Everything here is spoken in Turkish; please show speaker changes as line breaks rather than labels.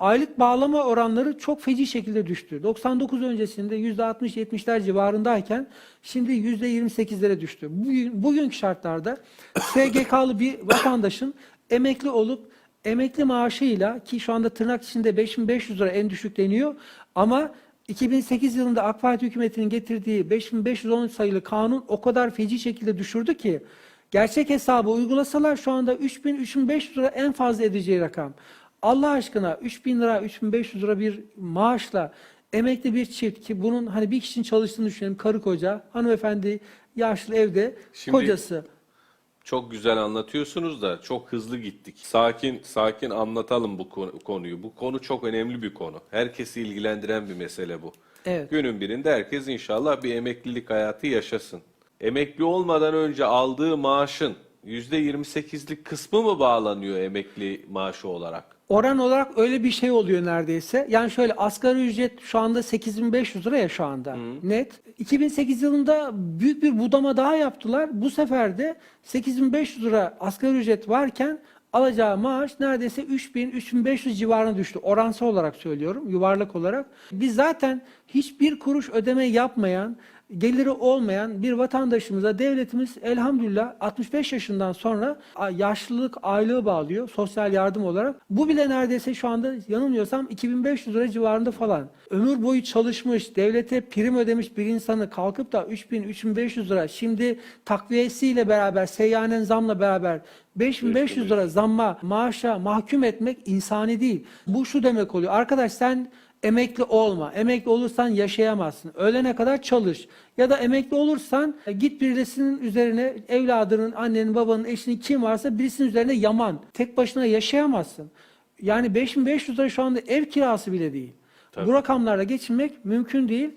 Aylık bağlama oranları çok feci şekilde düştü. 99 öncesinde %60-70'ler civarındayken şimdi %28'lere düştü. Bugün, bugünkü şartlarda SGK'lı bir vatandaşın emekli olup emekli maaşıyla ki şu anda tırnak içinde 5500 lira en düşük deniyor ama 2008 yılında AK Parti hükümetinin getirdiği 5510 sayılı kanun o kadar feci şekilde düşürdü ki gerçek hesabı uygulasalar şu anda 3000-3500 lira en fazla edeceği rakam. Allah aşkına 3000 lira, 3500 lira bir maaşla emekli bir çift ki bunun hani bir kişinin çalıştığını düşünelim. Karı koca, hanımefendi yaşlı evde,
Şimdi-
kocası.
Çok güzel anlatıyorsunuz da çok hızlı gittik. Sakin sakin anlatalım bu konu- konuyu. Bu konu çok önemli bir konu. Herkesi ilgilendiren bir mesele bu.
Evet.
Günün birinde herkes inşallah bir emeklilik hayatı yaşasın. Emekli olmadan önce aldığı maaşın %28'lik kısmı mı bağlanıyor emekli maaşı olarak?
Oran olarak öyle bir şey oluyor neredeyse. Yani şöyle asgari ücret şu anda 8500 lira ya şu anda net. 2008 yılında büyük bir budama daha yaptılar. Bu sefer de 8500 lira asgari ücret varken alacağı maaş neredeyse 3000-3500 civarına düştü. Oransal olarak söylüyorum, yuvarlak olarak. Biz zaten hiçbir kuruş ödeme yapmayan, geliri olmayan bir vatandaşımıza devletimiz elhamdülillah 65 yaşından sonra yaşlılık aylığı bağlıyor sosyal yardım olarak. Bu bile neredeyse şu anda yanılmıyorsam 2500 lira civarında falan. Ömür boyu çalışmış, devlete prim ödemiş bir insanı kalkıp da 3000-3500 lira şimdi takviyesiyle beraber, seyyanen zamla beraber 5500 lira zamma maaşa mahkum etmek insani değil. Bu şu demek oluyor. Arkadaş sen Emekli olma. Emekli olursan yaşayamazsın. Ölene kadar çalış. Ya da emekli olursan e, git birisinin üzerine evladının, annenin, babanın, eşinin kim varsa birisinin üzerine yaman. Tek başına yaşayamazsın. Yani 5500 lira şu anda ev kirası bile değil.
Tabii.
Bu rakamlarla geçinmek mümkün değil.